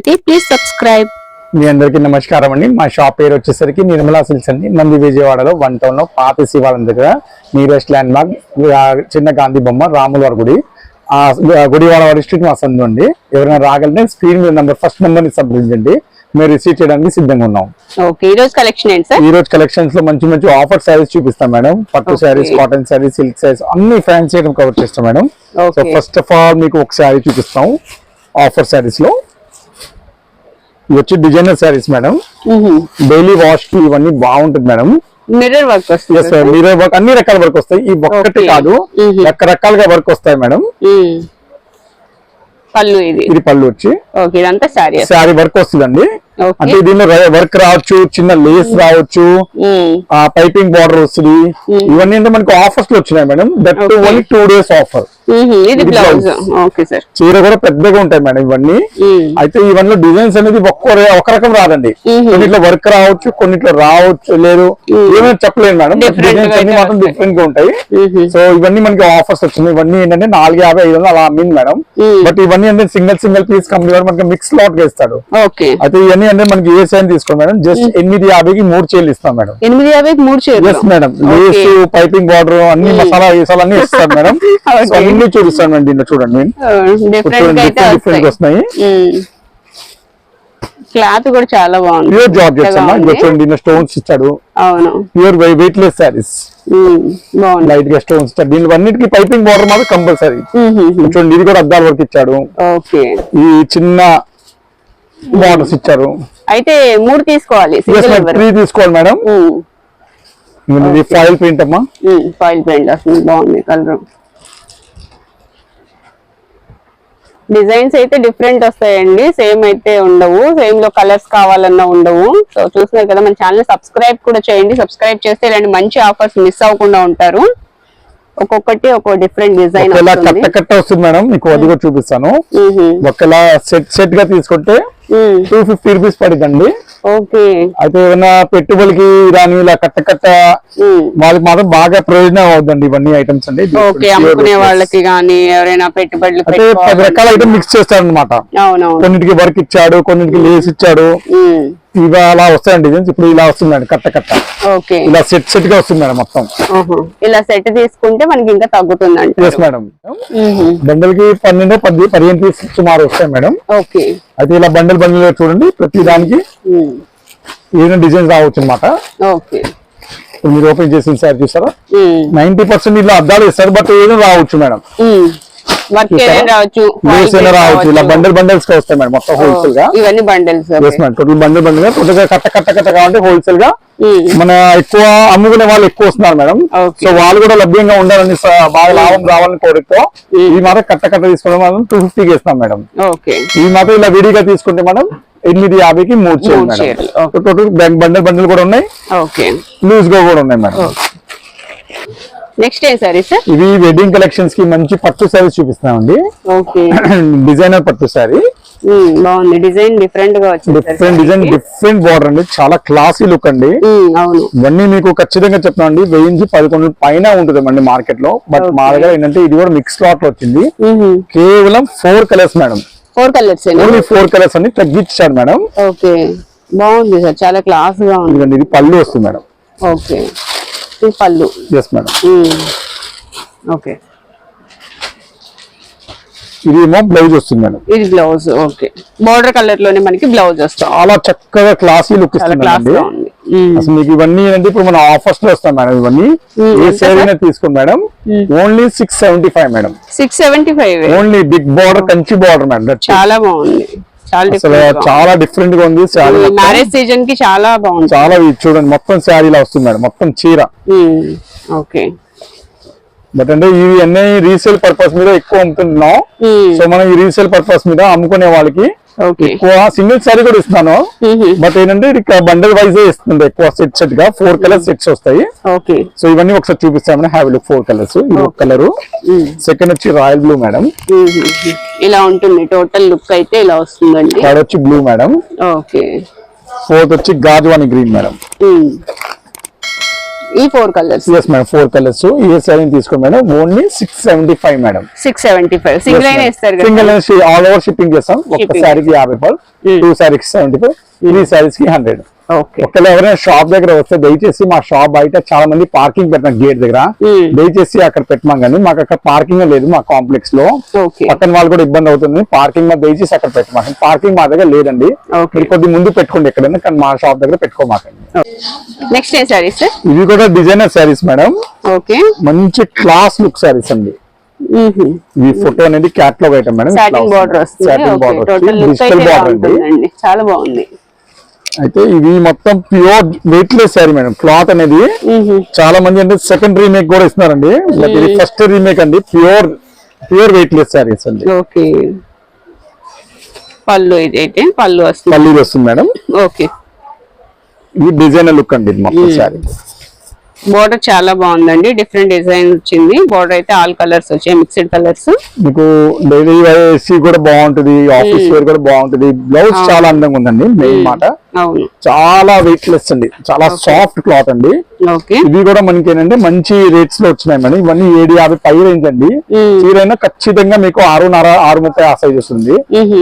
చూస్తున్నట్లయితే please subscribe మీ అందరికీ నమస్కారం అండి. మా షాప్ పేరు వచ్చేసరికి నిర్మలా సిల్క్స్ అండి. నంది విజయవాడలో వన్ టౌన్లో పాత శివాలయం దగ్గర నియరెస్ట్ ల్యాండ్ మార్క్ చిన్న గాంధీ బొమ్మ రాములవారి గుడి. ఆ గుడివాడ డిస్ట్రిక్ట్ మా సందు అండి. ఎవరైనా రాగలిగితే స్క్రీన్ మీద నెంబర్ ఫస్ట్ నెంబర్ని సంప్రదించండి. మేము రిసీవ్ చేయడానికి సిద్ధంగా ఉన్నాం. ఓకే ఈ రోజు కలెక్షన్ ఏంటి సార్? ఈ రోజు కలెక్షన్స్లో మంచి మంచి ఆఫర్ శారీస్ చూపిస్తాం మేడం. పట్టు. శారీస్ కాటన్ శారీస్ సిల్క్ శారీస్ అన్ని ఫ్యాన్సీ ఐటమ్ కవర్ చేస్తాం madam. So first of all మీకు ఒక శారీ చూపిస్తాం. ఆఫర్ శారీస్లో. వచ్చి డిజైనర్ శారీస్ మేడం. డైలీ వాష్కి ఇవన్నీ బాగుంటుంది మేడం. మిర్రర్ వర్క్ వస్తుంది. మీరే వర్క్ అన్ని రకాల వర్క్ వస్తాయి. ఈ ఒక్కటి. కాదు. రకరకాలుగా వర్క్ వస్తాయి మేడం. పళ్ళు ఇది. ఇది పళ్ళు వచ్చి. ఓకే ఇదంతా శారీ శారీ వర్క్ వస్తుందండి. అంటే దీనిలో వర్క్ రావచ్చు చిన్న లేస్ రావచ్చు. ఆ పైపింగ్ బార్డర్ వస్తుంది. ఇవన్నీ మనకి ఆఫర్స్లో వచ్చినాయి madam. That. Only two days offer. ఇది బ్లౌజ్. ఓకే సార్ చీర కూడా పెద్దగా ఉంటాయి మేడం ఇవన్నీ. అయితే ఇవన్నీ డిజైన్స్ అనేది ఒక్క ఒక రకం రాదండి. కొన్నిట్లో వర్క్ రావచ్చు కొన్నిట్లో రావచ్చు లేదు. ఏమైనా చెప్పలేను మేడం. డిజైన్స్ అన్ని మాత్రం. డిఫరెంట్గా ఉంటాయి. సో ఇవన్నీ మనకి ఆఫర్స్ వచ్చినాయి. ఇవన్నీ ఏంటంటే నాలుగు యాభై ఐదు వందలు అలా అమ్మింది మేడం. బట్ ఇవన్నీ అంటే సింగిల్ సింగిల్ పీస్ కంపెనీ వాడు మనకి మిక్స్ లాట్గా ఇస్తాడు. ఓకే. అయితే ఇవన్నీ అంటే మనకి ఏ సైన్ తీసుకోండి మేడం? జస్ట్ ఎనిమిది యాభైకి మూడు చేలు ఇస్తాం మేడం. ఎనిమిది యాభైకి మూడు చేతులు మేడం లేస్ పైపింగ్ బార్డర్ అన్ని మసాలా గీసాలు అన్ని ఇస్తాడు మేడం. అన్ని చూపిస్తాను దీంట్లో చూడండి. డిఫరెంట్ డిఫరెంట్ వస్తున్నాయి. క్లాత్ కూడా చాలా బాగుంది. ప్యూర్ జార్జెట్స్ మెత్తగా అమ్మా. చూడండి స్టోన్స్ ఇచ్చాడు. అవును. Pure weightless. బాగుంది. లైట్గా స్టోన్స్ ఇచ్చాడు. దీని అన్నిటికీ పైపింగ్ బార్డర్ మాత్రం కంపల్సరీ. చూడండి ఇది కూడా అద్దాల వరకు ఇచ్చాడు. ఓకే. ఈ చిన్న బార్డర్స్ ఇచ్చారు. అయితే మూడు తీసుకోవాలి త్రీ తీసుకోవాలి మేడం ఇది ఫాయిల్ ప్రింట్ అమ్మా. ఫాయిల్ పెయింట్ బాగుంది కలర్ డిజైన్స్ అయితే డిఫరెంట్ వస్తాయండి. సేమ్ అయితే ఉండవు. సేమ్లో కలర్స్ కావాలన్నా ఉండవు. సో చూస్తున్నారు కదా మన ఛానల్ సబ్స్క్రైబ్ కూడా చేయండి. సబ్స్క్రైబ్ చేస్తే ఇలాంటి మంచి ఆఫర్స్ మిస్ అవ్వకుండా ఉంటారు. ఒక్కొక్కటి ఒక్కో డిఫరెంట్ డిజైన్ కట్ట కట్ట వస్తుంది మేడం. మీకు అది కూడా చూపిస్తాను. ఒకవేళ సెట్ సెట్గా తీసుకుంటే టూ ఫిఫ్టీ రూపీస్ పడుతుంది ఓకే అయితే ఏమైనా పెట్టుబడికి రాని ఇలా కట్ట కట్ట వాళ్ళకి మాత్రం బాగా ప్రయోజనం అవుతుందండి ఇవన్నీ ఐటమ్స్ అండి. ఓకే అమ్ముకునే వాళ్ళకి గానీ ఎవరైనా పెట్టుబడులు అంటే పది రకాల ఐటమ్ మిక్స్ చేస్తాడు అనమాట కొన్నిటికి వర్క్ ఇచ్చాడు కొన్నిటికి లేస్ ఇచ్చాడు. ఉమ్. ఇవి అలా వస్తాయండి ఇప్పుడు ఇలా వస్తుందండి కట్ట కట్ట. ఓకే ఇలా సెట్ సెట్గా వస్తుంది మేడం మొత్తం. ఆహా. ఇలా సెట్ తీసుకుంటే మనకి ఇంకా తగ్గుతుందంట ఎస్ మేడం బండల్కి పన్నెండు పది పదిహేను పీస్ సుమారు వస్తాయి మేడం ఓకే అయితే ఇలా బండల్ బండల్ చూడండి ప్రతి దానికి. ఏదైనా డిజైన్స్ రావచ్చు అనమాట మీరు ఓపెన్ చేసిన సార్ చూసారా. నైన్టీ పర్సెంట్ ఇలా అద్దాలు ఇస్తారు బట్ ఏదైనా రావచ్చు మేడం. రావచ్చు రావచ్చు ఇలా బండల్ బండల్స్గా వస్తాయి మేడం మొత్తం హోల్సేల్గా. ఇవన్నీ బండిల్స్ టోటల్ బండల్ బండల్గా కట్ట కట్ట కట్ట కావాలంటే హోల్సేల్గా మన ఎక్కువ అమ్ముకునే వాళ్ళు ఎక్కువ వస్తున్నారు మేడం. సో వాళ్ళు కూడా లభ్యంగా ఉండాలని బాగా లాభం రావాలని కోరికతో ఈ మాత్రం కట్ట కట్ట తీసుకోవడం మనం టూ ఫిఫ్టీకి ఇస్తాం మేడం. ఓకే. ఈ మాత్రం ఇలా విడిగా తీసుకుంటే మనం ఎనిమిది యాభైకి మూడు చేయాలి మూడు. టోటల్ బండల్ బండల్ కూడా ఉన్నాయి. ఓకే. లూజ్గా కూడా ఉన్నాయి మేడం. నెక్స్ట్ ఏం సారీ సార్ ఇవి వెడ్డింగ్ కలెక్షన్స్కి మంచి పట్టు శారీస్ చూపిస్తున్నామండి. ఓకే డిజైనర్ పట్టు శారీ ఉమ్, బాగుంది. డిజైన్ డిఫరెంట్గా వచ్చింది డిఫరెంట్ డిజైన్. డిఫరెంట్ బార్డర్ అండి. చాలా క్లాసీ లుక్ అండి. అవును. ఇవన్నీ మీకు ఖచ్చితంగా చెప్తామండి వెయ్యి నుంచి పదకొండు పైన ఉంటుందండి మార్కెట్లో. బట్ మా దగ్గర ఏంటంటే ఇది కూడా మిక్స్ లాట్లో వచ్చింది. కేవలం four colours madam four colours only four colours అన్ని తగ్గించారు మేడం ఓకే బాగుంది సార్ చాలా క్లాస్గా ఉంది. ఇది పళ్ళు వస్తుంది మేడం ఓకే ఇది పళ్ళు. Yes madam. ఓకే. ఇది ఏమో బ్లౌజ్ వస్తుంది మేడం ఇది బ్లౌజ్ ఓకే. బోర్డర్ కలర్లోనే మనకి బ్లౌజ్ వస్తాం చాలా చక్కగా క్లాసీ లుక్ ఉమ్. అసలు మీకు ఇవన్నీ ఏంటంటే ఇప్పుడు మన ఆఫర్స్లో వస్తాం మేడం ఇవన్నీ. ఏ అయినా తీసుకోండి madam only six seventy five madam six seventy five only big border Kanchi border madam. చాలా బాగుంది. చాలా డిఫరెంట్గా ఉంది. మ్యారేజ్ సీజన్కి చాలా బాగుంది చాలా చూడండి మొత్తం శారీ ఇలా వస్తుంది మేడం మొత్తం చీర. ఓకే బట్ అంటే ఇవి అన్ని రీసేల్ పర్పస్ మీద ఎక్కువ అమ్ముతున్నాం. సో మనం ఈ రీసేల్ పర్పస్ మీద అమ్ముకునే వాళ్ళకి ఓకే ఎక్కువ సింగిల్ సారీ కూడా ఇస్తున్నాను బట్ ఏంటంటే ఇది బండల్ వైజ్ ఇస్తుంది ఎక్కువ సెట్ సెట్గా. ఫోర్ కలర్ సెట్స్ వస్తాయి. ఓకే సో ఇవన్నీ ఒకసారి చూపిస్తామని హ్యావ్ లుక్ ఫోర్ కలర్స్ ఇది ఒక కలర్ సెకండ్ వచ్చి రాయల్ బ్లూ మేడం ఇలా ఉంటుంది. టోటల్ లుక్ అయితే ఇలా వస్తుందండి. థర్డ్ వచ్చి బ్లూ మేడం ఓకే ఫోర్త్ వచ్చి గాజువాని గ్రీన్ మేడం ఈ four colours yes madam four colours ఏ సారీ తీసుకోండి madam only six seventy five madam six seventy five single అయినా ఇస్తారు సింగిల్ ఆల్ ఓవర్ షిప్పింగ్ చేస్తాం. ఒక Shipping. శారీకి యాభై రూపాయలు టూ శారీకి సెవెంటీ ఫైవ్ త్రీ శారీస్కి హండ్రెడ్ ఒకవేళ ఎవరైనా షాప్ దగ్గర వస్తే దయచేసి మా షాప్ బయట చాలా మంది పార్కింగ్ పెట్టిన గేట్ దగ్గర Hmm. దయచేసి అక్కడ పెట్టమాం కానీ మాకు అక్కడ పార్కింగ్ లేదు మా కాంప్లెక్స్లో. పక్కన వాళ్ళు కూడా ఇబ్బంది అవుతుంది. పార్కింగ్ మా దయచేసి అక్కడ పెట్టమాకండి పార్కింగ్ మా దగ్గర లేదండి. కొద్ది ముందు పెట్టుకోండి ఎక్కడైనా కానీ మా షాప్ దగ్గర పెట్టుకోమాకండి. నెక్స్ట్ ఏ సారీస్ సార్ ఇవి కూడా డిజైనర్ శారీస్ మేడం ఓకే మంచి క్లాస్ లుక్ శారీస్ అండి. ఈ ఫోటో అనేది catalogue item madam satin border వస్తుంది. డిజిటల్ బార్డర్ అండి. చాలా బాగుంది. అయితే ఇది మొత్తం pure weightless sari madam. Cloth అనేది చాలా మంది అంటే సెకండ్ రీమేక్ కూడా ఇస్తున్నారండి. ఇది ఫస్ట్ రీమేక్ అండి. ప్యూర్ ప్యూర్ వెయిట్లెస్ శారీస్ అండి. ఓకే. పళ్ళు ఇదైతే పళ్ళు వస్తుంది. పల్లి వస్తుంది మేడం. ఓకే. ఇది డిజైనర్ లుక్ అండి ఇది మొత్తం శారీ. బోర్డర్ చాలా బాగుందండి. డిఫరెంట్ డిజైన్ వచ్చింది. బోర్డర్ అయితే ఆల్ కలర్స్ వచ్చాయి. మిక్స్డ్ కలర్స్ మీకు డైలీ వేసి కూడా బాగుంటుంది. ఆఫీస్ వేర్ కూడా బాగుంటుంది. బ్లౌజ్ చాలా అందంగా ఉందండి. మెయిన్ మాట. అవును. చాలా వెయిట్లెస్ అండి. చాలా సాఫ్ట్ క్లాత్ అండి. ఇవి కూడా మనకి ఏంటంటే మంచి రేట్స్లో వచ్చినాయి మేడం ఇవన్నీ ఏడు యాభై పై రేంజ్ అండి. చీరైనా ఖచ్చితంగా మీకు ఆరున్నర ఆరు ముప్పై ఆ సైజ్ వస్తుంది.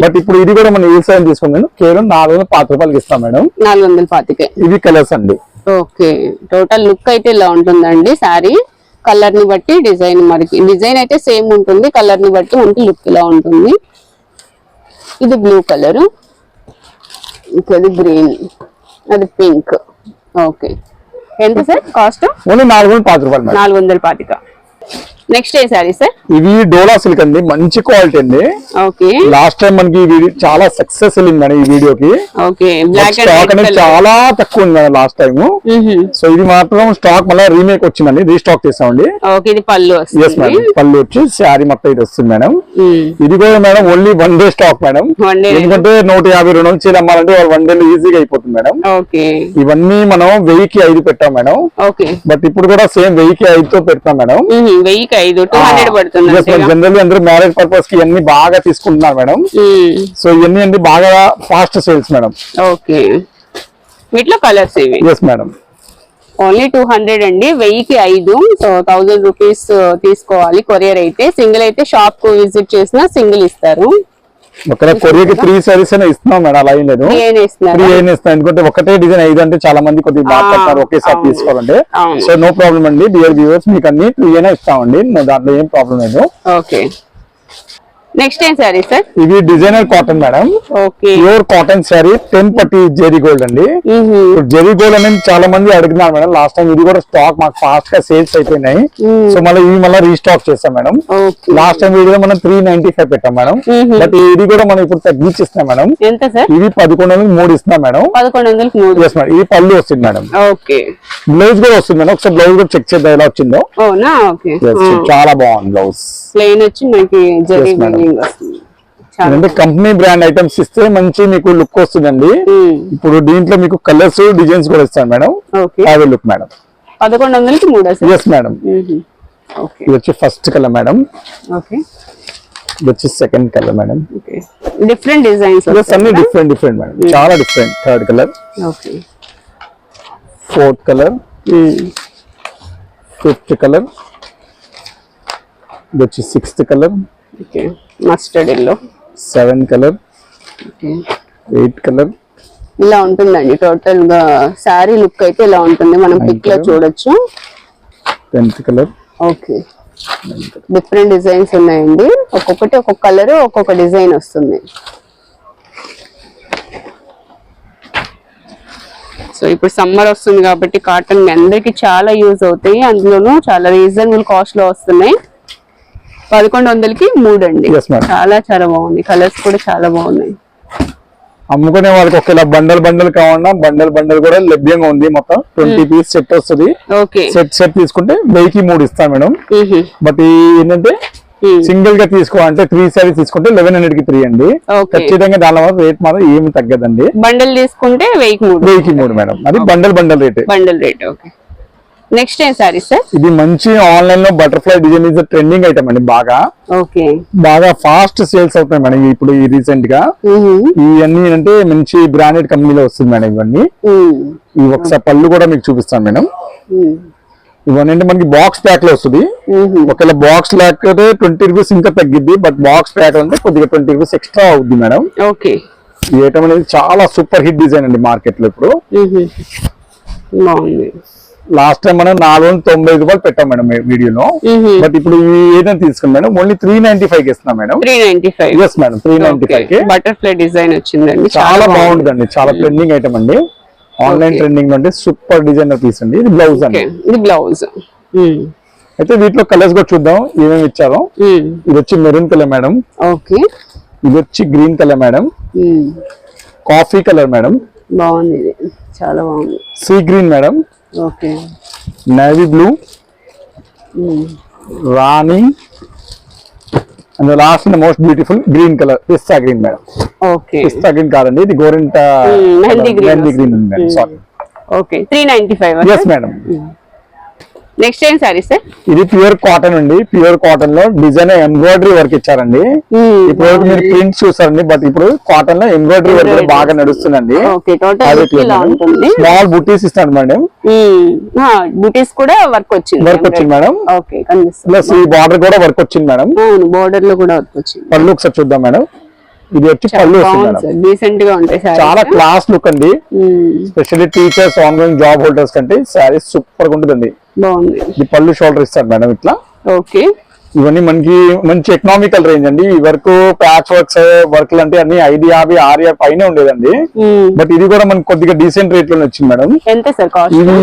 బట్ ఇప్పుడు ఇది కూడా మనం ఏ సైజ్ తీసుకున్నాను కేవలం నాలుగు వందల పాతి రూపాయలకి ఇస్తాం మేడం. నాలుగు వందల పాతికే. ఇవి కలర్స్ అండి. ఓకే. టోటల్ లుక్ అయితే ఇలా ఉంటుందండి సారీ కలర్ని బట్టి డిజైన్ మనకి డిజైన్ అయితే సేమ్ ఉంటుంది కలర్ని బట్టి మనకి లుక్ ఇలా ఉంటుంది. ఇది బ్లూ కలర్. అది గ్రీన్ అది పింక్. ఓకే. ఎంత సార్? కాస్ట్? వందల నాలుగు వందల పాతిక. నెక్స్ట్ ఏ సారీ సార్ ఇవి డోలా సిల్క్ అండి మంచి క్వాలిటీ అండి. ఓకే. లాస్ట్ టైం మనకి చాలా సక్సెస్ వెళ్ళింది మేడం ఈ వీడియోకి. ఓకే బ్లాక్ స్టాక్ అనేది చాలా తక్కువ ఉంది లాస్ట్ టైం సో ఇది మాత్రం స్టాక్ మళ్ళీ రీమేక్ వచ్చిందండి రీస్టాక్ చేసామండి. ఓకే ఇది పళ్ళు ఎస్ మేడం పళ్ళు వచ్చి శారీ మొత్తం ఇది వస్తుంది మేడం ఇది కూడా madam only one day stock madam ఎందుకంటే నూట యాభై రెండు చీర అమ్మాలంటే వన్ డే ఈజీగా అయిపోతుంది మేడం ఓకే. ఇవన్నీ మనం వెయ్యికి ఐదు పెట్టాం మేడం ఓకే. బట్ ఇప్పుడు కూడా సేమ్ వెయ్యికి ఐదుతో పెడతాం మేడం వెయ్యికి ఐదు టూ హండ్రెడ్ పడుతుంది జనరల్ అందరూ మ్యారేజ్ పర్పస్కి ఇవన్నీ బాగా తీసుకుంటున్నారు మేడం. సో ఇవన్నీ అన్ని బాగా ఫాస్ట్ సేల్స్ మేడం. ఓకే. వీటిలో కలర్స్ ఇవి yes madam only two hundred అండి. వెయ్యికి ఐదు. సో థౌజండ్ రూపీస్ తీసుకోవాలి. కొరియర్ అయితే సింగిల్ అయితే షాప్కు విజిట్ చేసినా సింగిల్ ఇస్తారు. ఒక కొరియర్కి త్రీ సారీస్ అయినా ఇస్తున్నాం మేడం అలా ఏం లేదు. త్రీ అయినా ఇస్తాం. ఎందుకంటే ఒకటే డిజైన్ ఐదు అంటే చాలా మంది కొద్దిగా బాధపడతారు ఒకేసారి. తీసుకోవాలంటే. సో నో ప్రాబ్లం అండి. డియర్ వ్యూవర్స్ మీకు అన్ని త్రీ అయినా ఇస్తామండి. దాంట్లో ఏం ప్రాబ్లం లేదు. ఓకే నెక్స్ట్ ఏం సారీ సార్ ఇవి designer cotton madam okay pure cotton sari ten పట్టి జెరీ గోల్డ్ అండి. జెరీ గోల్డ్ అనేది చాలా మంది అడుగుతున్నారు మేడం లాస్ట్ టైం ఇది కూడా స్టాక్ మాకు ఫాస్ట్గా సేల్స్ అయిపోయినాయి. సో మళ్ళీ ఇవి మళ్ళీ రీస్టాక్ చేస్తాం మేడం లాస్ట్ టైం వీడియో మనం త్రీ నైన్టీ ఫైవ్ పెట్టాం మేడం బట్ ఇది కూడా మనం ఇప్పుడు తగ్గించిస్తున్నాం మేడం ఎంత సార్ ఇవి పదకొండు వందలకి మూడు ఇస్తున్నాం మేడం పదకొండు వందలకి మూడు. ఎస్ మేడం ఇది పళ్ళు వస్తుంది మేడం ఓకే బ్లౌజ్ కూడా వస్తుంది మేడం ఒకసారి బ్లౌజ్ కూడా చెక్ చేద్దాం ఎలా వచ్చిందో. ఓకే Yes, చాలా బాగుంది బ్లౌజ్ ప్లెయిన్ వచ్చి మనకి వీవింగ్ వస్తుంది అంటే కంపెనీ బ్రాండ్ ఐటమ్స్ ఇస్తే మంచి మీకు లుక్ వస్తుందండి. మ్మ్. ఇప్పుడు దీంట్లో మీకు కలర్స్ డిజైన్స్ కూడా ఇస్తాను madam. Okay have look madam పదకొండు వందలకి మూడా ఎస్ మేడం. ఓకే ఇది వచ్చి ఫస్ట్ కలర్ మేడం ఓకే ఇది వచ్చి second colour madam okay different designs అన్ని డిఫరెంట్ డిఫరెంట్ మేడం చాలా different third colour okay fourth colour fifth colour ఇది వచ్చి sixth colour okay mustard yellow seven colour eight colour ఇలా ఉంటుందండి. టోటల్గా శారీ లుక్ అయితే ఇలా ఉంటుంది. మనం పిక్లో చూడొచ్చు. Tenth colour okay different designs ఉన్నాయండి. ఒక్కొక్కటి ఒక్కొక్క కలర్ ఒక్కొక్క డిజైన్ వస్తుంది. సో ఇప్పుడు సమ్మర్ వస్తుంది కాబట్టి కాటన్ అందరికి చాలా యూజ్ అవుతాయి. అందులోనూ చాలా రీజనబుల్ కాస్ట్లో వస్తున్నాయి. పదకొండు వందలకి మూడు అండి. చాలా చాలా బాగుంది. కలర్స్ కూడా చాలా బాగున్నాయి. అమ్ముకునే వాళ్ళకి ఒకవేళ బండల్ బండల్ కావాలన్నా బండల్ బండల్ కూడా లభ్యంగా ఉంది మొత్తం. ట్వంటీ పీస్ సెట్ వస్తుంది. ఓకే. సెట్ సెట్ తీసుకుంటే వెయ్యికి మూడు ఇస్తాం మేడం. బట్ ఏంటంటే సింగిల్గా తీసుకోవాలంటే త్రీ సారీస్ తీసుకుంటే లెవెన్ హండ్రెడ్కి త్రీ అండి ఖచ్చితంగా దాని వల్ల రేట్ మాత్రం ఏమి తగ్గదండి. బండల్ తీసుకుంటే వెయ్యికి మూడు. వెయ్యికి మూడు మేడం. అది bundle bundle rate bundle rate okay. Next ఏం సారీ సార్ ఇది మంచి ఆన్లైన్లో butterfly design is trending item అండి బాగా. ఓకే బాగా ఫాస్ట్ సేల్స్ అవుతాయి మేడం ఇప్పుడు ఈ రీసెంట్గా. ఇవన్నీ అంటే మంచి బ్రాండెడ్ కంపెనీలో వస్తుంది మేడం ఇవన్నీ. ఈ ఒకసారి పళ్ళు కూడా మీకు చూపిస్తాను మేడం. ఇవన్నీ అంటే మనకి బాక్స్ ప్యాక్లో వస్తుంది. ఒకవేళ బాక్స్ లేకపోతే ట్వంటీ రూపీస్ ఇంకా తగ్గిద్ది బట్ బాక్స్ ప్యాక్ అంటే కొద్దిగా ట్వంటీ రూపీస్ ఎక్స్ట్రా అవుద్ది మేడం. ఓకే ఈ ఐటమ్ అనేది చాలా సూపర్ హిట్ డిజైన్ అండి మార్కెట్లో ఇప్పుడు. బాగుంది లాస్ట్ టైం మనం నాలుగు వందల తొంభై రూపాయలు పెట్టాం మేడం వీడియోలో. బట్ ఇప్పుడు ఏదైనా తీసుకున్నాం మేడం ఓన్లీ త్రీ నైన్టీ ఫైవ్కి ఇస్తున్నాం madam. Three ninety five yes madam three ninety ఫైవ్కి. బటర్ఫ్లై డిజైన్ వచ్చిందండి. చాలా బాగుంటుందండి చాలా ట్రెండింగ్ ఐటమ్ అండి. ఆన్లైన్. ట్రెండింగ్ అంటే సూపర్ డిజైనర్ పీస్ అండి ఇది బ్లౌజ్ అండి. ఇది బ్లౌజ్ అయితే వీటిలో కలర్స్ కూడా చూద్దాం ఏమేమి ఇచ్చారో. ఇది వచ్చి మెరూన్ కలర్ మేడం. ఓకే ఇది వచ్చి green colour madam. Coffee colour madam. బాగుంది చాలా బాగుంది. Sea green madam. Okay. Navy blue rani and last most beautiful green colour pista green madam okay. Pista green కాదండి ఇది గోరింట మెహందీ గ్రీన్ వస్తుంది. Madam sorry okay three ninety five yes madam next ఏం sorry sir ఇది pure cotton అండి. ప్యూర్ కాటన్లో design embroidery work ఇచ్చారండి. ఇప్పుడు వరకు మీరు ప్రింట్ చూసారండి బట్ ఇప్పుడు కాటన్లో ఎంబ్రాయిడరీ వర్క్ బాగా నడుస్తుందండి. స్మాల్ బుటీస్ ఇస్తాడు మేడం. బుటీస్ కూడా వర్క్ వచ్చింది. వర్క్ వచ్చింది మేడం. ప్లస్ ఈ బార్డర్ కూడా వర్క్ వచ్చింది మేడం. బోర్డర్లో కూడా వర్క్ వచ్చింది. పళ్ళు ఒకసారి చూద్దాం మేడం. ఇది వచ్చి పళ్ళు సార్. డీసెంట్గా ఉంటాయి సారీ చాలా క్లాస్ లుక్ అండి. Specially teachers online job holders కంటే శారీ సూపర్గా ఉంటుందండి. బాగుంది. ఇది పళ్ళు షోల్డర్ ఇస్తాడు మేడం ఇట్లా. ఓకే. ఇవన్నీ మనకి మంచి ఎకనామికల్ రేంజ్ అండి. ఈ వర్క్ ప్యాచ్ వర్క్స్ వర్క్ అంటే అన్ని ఐదు యాభై ఆరు యాభై పైన ఉండేదండి. బట్ ఇది కూడా మనకి కొద్దిగా డీసెంట్ రేట్లోనే వచ్చింది మేడం. ఎంత సార్ ఇది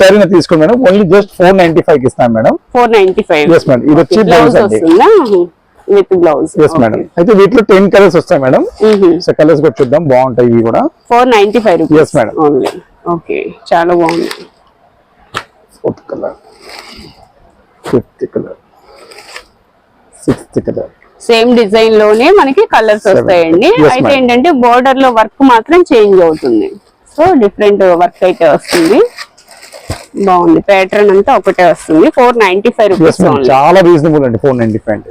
సరే తీసుకోండి madam. Only just four ninety ఫైవ్కి ఇస్తాను మేడం. ఫోర్ నైన్టీ ఫైవ్ ఇది వచ్చి విత్ బ్లౌజ్. ఎస్ మేడం అయితే వీటిలో టెన్ కలర్స్ వస్తాయి మేడం సో కలర్స్ కూడా చూద్దాం. బాగుంటాయి ఇవి కూడా. Four ninety five rupees madam. Only okay చాలా బాగుంది. Fourth colour fifth colour sixth colour same డిజైన్లోనే మనకి కలర్స్. వస్తాయండి. అయితే. ఏంటంటే బోర్డర్లో వర్క్ మాత్రం చేంజ్ అవుతుంది. సో డిఫరెంట్ వర్క్ అయితే వస్తుంది. బాగుంది. ప్యాటర్న్ అంతా ఒకటే వస్తుంది. Four ninety five rupees madam చాలా రీజనబుల్ అండి ఫోర్ నైన్టీ ఫైవ్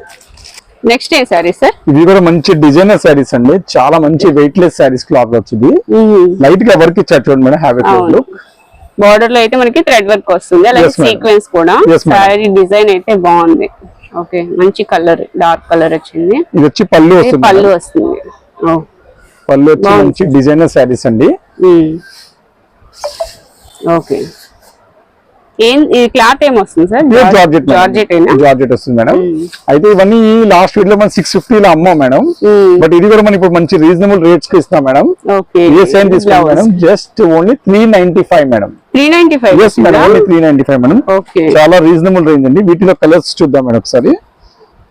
నెక్స్ట్ ఏ సారీ సార్ ఇవి కూడా మంచి డిజైనర్ శారీస్ అండి. చాలా మంచి వెయిట్ లెస్ శారీస్ క్లాత్ వచ్చింది లైట్గా వర్క్ ఇచ్చారు చూడండి మేడం హ్యావ్ అవును. బోర్డర్లో అయితే మనకి థ్రెడ్ వర్క్ వస్తుంది. అలాగే. సీక్వెన్స్ కూడా. సారీ డిజైన్ అయితే బాగుంది. ఓకే మంచి కలర్ డార్క్ కలర్ వచ్చింది. ఇది వచ్చి పళ్ళు ఇది వస్తుంది పళ్ళు. వస్తుంది. పళ్ళు వచ్చి. మంచి డిజైనర్ శారీస్ అండి. ఓకే ఏం క్లాత్ ఏం వస్తుంది సార్? జార్జెట్ జార్జెట్ వస్తుంది మేడం. అయితే ఇవన్నీ లాస్ట్ వీక్లో మనం సిక్స్ ఫిఫ్టీ లో అమ్మాం మేడం. బట్ ఇది కూడా మనం ఇప్పుడు మంచి రీజనబుల్ రేట్స్కి ఇస్తాం మేడం. ఓకే. ఏ సైన్ తీసుకోండి madam just only three ninety five madam. Three ninety five madam only three ninety five madam. Okay. చాలా రీజనబుల్ రేంజ్ అండి. వీటిలో కలర్స్ చూద్దాం మేడం ఒకసారి.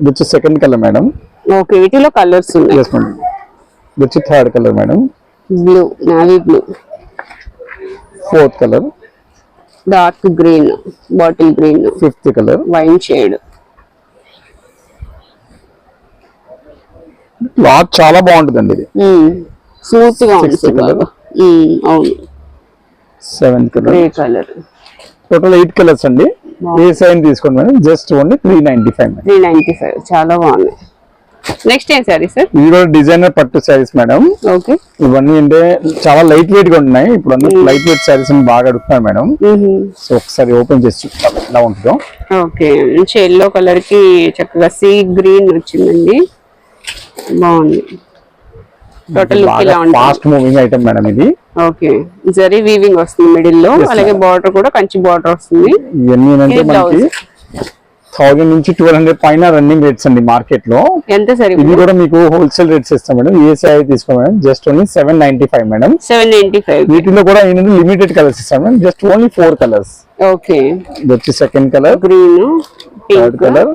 ఇది వచ్చి సెకండ్ కలర్ మేడం. ఓకే వీటిలో కలర్స్ ఉన్నాయి. ఇది వచ్చి third colour madam. Blue navy blue fourth colour dark green bottle green fifth colour wine shade. Cloth చాలా బాగుంటుందండి ఇది. స్మూత్గా. బాగా. ఉమ్, అవును. Seventh colour grey colour total eight colours అండి. ఏ సైన్ తీసుకోండి madam? Just only three ninety five three ninety five చాలా బాగుంది నెక్స్ట్ ఏం సారీ సార్ ఇవి కూడా డిజైనర్ పట్టు శారీస్ మేడం ఓకే ఇవన్నీ అంటే చాలా లైట్ వెయిట్గా ఉన్నాయి. ఇప్పుడు అన్ని లైట్ వెయిట్ శారీస్ బాగా అడుగుతున్నారు మేడం సో ఒకసారి ఓపెన్ చేసి చూద్దాం. ఎలా ఉంటుందో. ఓకే మంచి ఎల్లో కలర్కి చక్కగా సీ గ్రీన్ వచ్చిందండి. బాగుంది. Total fast moving item madam ఇది. ఓకే జరీ వీవింగ్ వస్తుంది మిడిల్లో. అలాగే బార్డర్ కూడా కంచి బార్డర్ వస్తుంది. ఇవన్నీ ఏంటంటే ఇది మనకి థౌసండ్ నుంచి ట్వెల్వ్ హండ్రెడ్ పైన రన్నింగ్ రేట్స్ అండి మార్కెట్లో. ఎంత సార్ ఇది కూడా మీకు హోల్సేల్ రేట్స్ ఇస్తాం మేడం. ఏ శారీ తీసుకో madam. Just only seven ninety five madam. Seven ninety five వీటిలో కూడా ఏంటంటే లిమిటెడ్ కలర్స్ ఇస్తాం madam. Just only four colours okay. ఇది వచ్చి second colour green third colour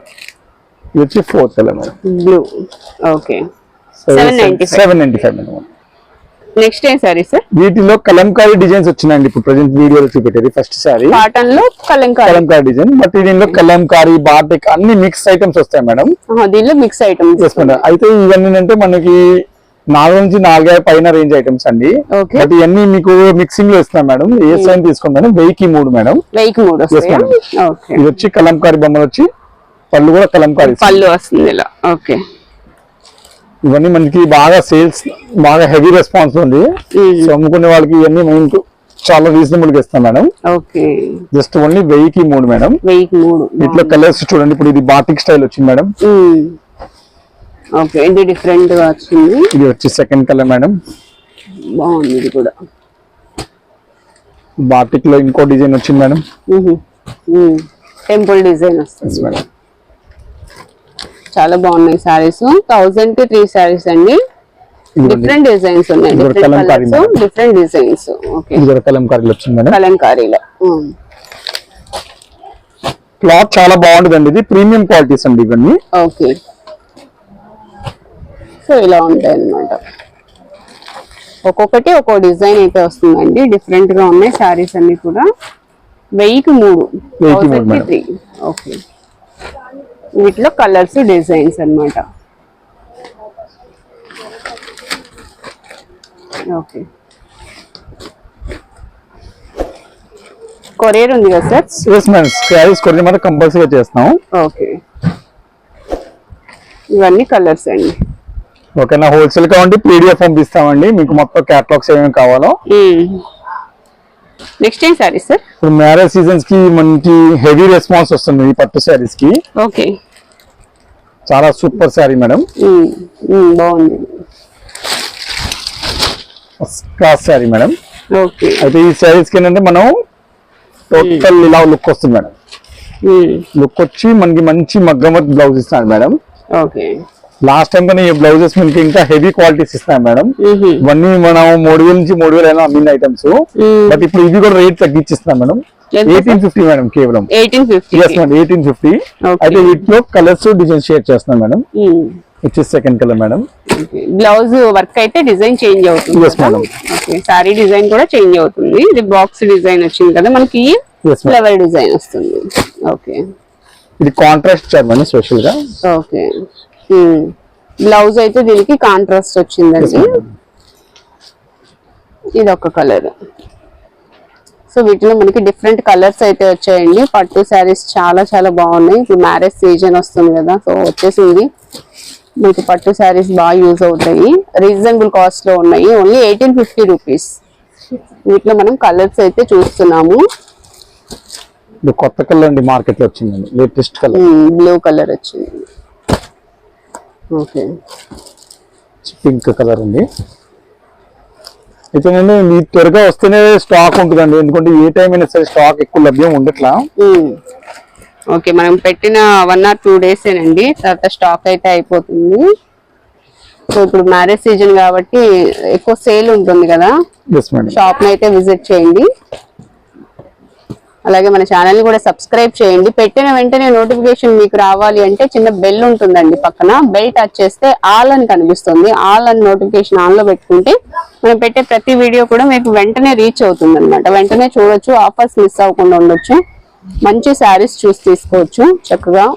ఇది వచ్చి fourth colour madam. Blue okay. 795. Seven ninety five madam. Next ఏం sorry sir వీటిలో కలంకారీ డిజైన్స్ వచ్చినాయండి. ఇప్పుడు ప్రజెంట్ వీడియోలో చూపెట్టేది. ఫస్ట్ సారీ కాటన్లో కలంకారీ. కలంకారీ డిజైన్. బట్ దీనిలో కలంకారీ బాటిక్ అన్ని మిక్స్ ఐటమ్స్ వస్తాయి మేడం. దీనిలో మిక్స్ ఐటమ్స్. అయితే ఇవన్నీ అంటే మనకి నాలుగు నుంచి నాలుగైదు పైన రేంజ్ ఐటమ్స్ అండి. ఓకే బట్ ఇవన్నీ మీకు మిక్సింగ్లో ఇస్తాం మేడం. ఏ సైన్ తీసుకుంటాను వెయ్యికి మూడు మేడం. వెయ్యికి మూడు ఇది వచ్చి కలంకారీ బొమ్మలు వచ్చి పళ్ళు కూడా కలంకారీ పళ్ళు వస్తుంది ఇలా. ఓకే ఇవన్నీ మనకి బాగా సేల్స్ బాగా హెవీ రెస్పాన్స్ ఉంది. సో అమ్ముకునే వాళ్ళకి ఇవన్నీ మనకు చాలా రీజనబుల్గా ఇస్తాం మేడం. ఓకే. జస్ట్ ఓన్లీ వెయ్యికి మూడు మేడం. వీటిలో కలర్స్ చూడండి ఇప్పుడు ఇది బాటిక్ స్టైల్ వచ్చింది మేడం. ఉమ్. ఓకే ఇది డిఫరెంట్గా వచ్చింది. ఇది వచ్చి సెకండ్ కలర్ మేడం. బాగుంది ఇది కూడా. బాటిక్లో ఇంకో డిజైన్ వచ్చింది మేడం. టెంపుల్ డిజైన్ వస్తుంది. మేడం చాలా బాగున్నాయి సారీస్ థౌసండ్కి త్రీ సారీస్ అండి. డిఫరెంట్ డిజైన్స్ ఉన్నాయి. Different colours. డిఫరెంట్ డిజైన్స్ కలంకారీలో వచ్చింది మేడం కలంకారీలో ఉమ్. క్లాత్ చాలా బాగుంటుందండి. ఇది ప్రీమియం క్వాలిటీస్ అండి ఇవన్నీ. ఓకే సో ఇలా ఉంటాయి అన్నమాట ఒక్కొక్కటి ఒక్కో డిజైన్ అయితే వస్తుందండి. డిఫరెంట్గా ఉన్నాయి శారీస్ అన్ని కూడా. వెయ్యికి మూడు. త్రీ ఓకే వీటిలో కలర్స్ డిజైన్స్ అన్నమాట. ఓకే. కొరియర్ ఉంది కదా సార్? ఎస్ మేడం శారీస్ కొన్ని మాత్రం కంపల్సరీగా చేస్తాం. ఓకే. ఇవన్నీ కలర్స్ అండి. ఓకేనా? హోల్సేల్ కావండి పీడిఎఫ్ పంపిస్తామండి మీకు మొత్తం క్యాటలాగ్స్ ఏమేమి కావాలో. నెక్స్ట్ ఏం సారీ సార్ ఇప్పుడు మ్యారేజ్ సీజన్స్కి మనకి హెవీ రెస్పాన్స్ వస్తుంది ఈ పట్టు శారీస్కి. ఓకే. చాలా సూపర్ శారీ మేడం. బాగుంది. Class sari madam. ఓకే. అయితే ఈ శారీస్కి ఏంటంటే మనం టోటల్ ఇలా లుక్ వస్తుంది మేడం. లుక్ వచ్చి మనకి మంచి మగ్గం వర్క్ బ్లౌజ్ ఇస్తాను మేడం. ఓకే. లాస్ట్ టైం కానీ ఈ బ్లౌజెస్ మనకి ఇంకా హెవీ క్వాలిటీస్ ఇస్తాం మేడం. ఇవన్నీ మనం మూడు వేల నుంచి మూడు వేల అమ్మిన ఐటమ్స్ బట్ ఇప్పుడు ఇవి కూడా రేట్ తగ్గించిస్తాం మేడం. ఎయిటీన్ ఫిఫ్టీ మేడం కేవలం. Eighteen fifty eighteen fifty. అయితే వీటిలో కలర్స్ డిజైన్ షేర్ చేస్తున్నాం madam. Second colour madam. Blouse work అయితే డిజైన్ చేంజ్ అవుతుంది సారీ డిజైన్ కూడా చేంజ్ అవుతుంది. ఇది బాక్స్ డిజైన్ వచ్చింది కదా? మనకి ఫ్లవర్ డిజైన్ వస్తుంది. ఓకే ఇది కాంట్రాస్ట్ మేడం స్పెషల్గా. ఓకే బ్లౌజ్ అయితే దీనికి కాంట్రాస్ట్ వచ్చిందండి. ఇది ఒక కలర్. సో వీటిలో మనకి డిఫరెంట్ కలర్స్ అయితే వచ్చాయండి. పట్టు శారీస్ చాలా చాలా బాగున్నాయి. ఇప్పుడు మ్యారేజ్ సీజన్ వస్తుంది కదా సో వచ్చేసింది మీకు పట్టు శారీస్ బాగా యూజ్ అవుతాయి. రీజనబుల్ కాస్ట్లో ఉన్నాయి. ఓన్లీ ఎయిటీన్ ఫిఫ్టీ రూపీస్ వీటిలో మనం కలర్స్ అయితే చూస్తున్నాము. కొత్త కలర్ అండి మార్కెట్లో వచ్చిందండి. లేటెస్ట్ కలర్ బ్లూ కలర్ వచ్చింది. ఓకే. పింక్ కలర్ ఉంది. అయితే నేను మీ త్వరగా వస్తేనే స్టాక్ ఉంటుందండి. ఎందుకంటే ఏ టైం అయినా సరే స్టాక్ ఎక్కువ లభ్యం ఉండట్లా. ఓకే మనం పెట్టిన వన్ ఆర్ టూ డేస్ ఏనండి. తర్వాత స్టాక్ అయితే అయిపోతుంది. సో ఇప్పుడు మ్యారేజ్ సీజన్ కాబట్టి ఎక్కువ సేల్ ఉంటుంది కదా. షాప్ అయితే విజిట్ చేయండి. అలాగే మన ఛానల్ని కూడా సబ్స్క్రైబ్ చేయండి. పెట్టిన వెంటనే నోటిఫికేషన్ మీకు రావాలి అంటే చిన్న బెల్ ఉంటుందండి పక్కన. బెల్ టచ్ చేస్తే ఆల్ అని కనిపిస్తుంది. ఆల్ అని నోటిఫికేషన్ ఆన్లో పెట్టుకుంటే మనం పెట్టే ప్రతి వీడియో కూడా మీకు వెంటనే రీచ్ అవుతుంది అనమాట వెంటనే చూడొచ్చు. ఆఫర్స్ మిస్ అవ్వకుండా ఉండొచ్చు. మంచి శారీస్ చూసి తీసుకోవచ్చు. చక్కగా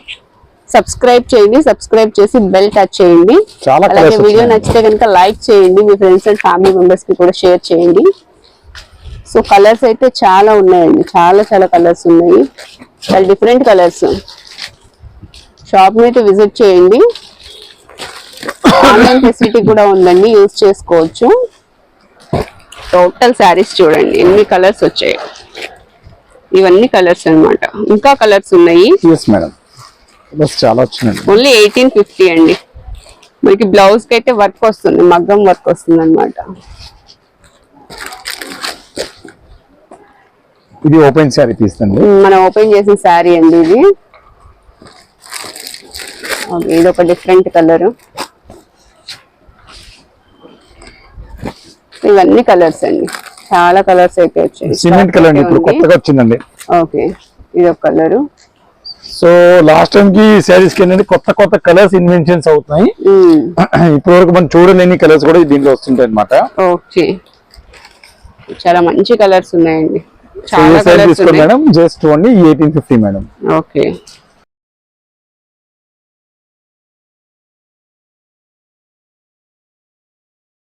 సబ్స్క్రైబ్ చేయండి. సబ్స్క్రైబ్ చేసి బెల్ టచ్ చేయండి. అలాగే వీడియో. నచ్చితే కనుక లైక్ చేయండి. మీ ఫ్రెండ్స్ అండ్ ఫ్యామిలీ మెంబర్స్కి కూడా షేర్ చేయండి. సో కలర్స్ అయితే చాలా ఉన్నాయండి. చాలా చాలా కలర్స్ ఉన్నాయి. చాలా డిఫరెంట్ కలర్స్. షాప్ అయితే విజిట్ చేయండి. ఆన్లైన్ ఫెసిలిటీ కూడా ఉందండి. యూజ్ చేసుకోవచ్చు. టోటల్ శారీస్ చూడండి. ఎన్ని కలర్స్ వచ్చాయి. ఇవన్నీ కలర్స్ అన్నమాట. ఇంకా కలర్స్ ఉన్నాయి. ఓన్లీ ఎయిటీన్ ఫిఫ్టీ అండి. మనకి బ్లౌజ్కి అయితే వర్క్ వస్తుంది. మగ్గం వర్క్ వస్తుంది అనమాట ఇది ఓపెన్ శారీ తీస్తుంది. మనం ఓపెన్ చేసిన శారీ అండి ఇది. ఇది ఒక డిఫరెంట్ కలర్ ఇవన్నీ కలర్స్ అండి. చాలా కలర్స్ అయితే వచ్చాయి. సిమెంట్ కలర్ ఇప్పుడు కొత్తగా వచ్చిందండి. ఓకే ఇది ఒక కలర్ సో లాస్ట్ టైం కి శారీస్కి ఏంటంటే కొత్త కొత్త కలర్స్ ఇన్వెన్షన్స్ అవుతున్నాయి. ఇప్పటి వరకు మనం చూడలేని కలర్స్ కూడా దీంట్లో వస్తుంటాయి అనమాట ఓకే. చాలా మంచి కలర్స్ ఉన్నాయండి. చాలా ఈ side madam. Just only eighteen fifty madam. Okay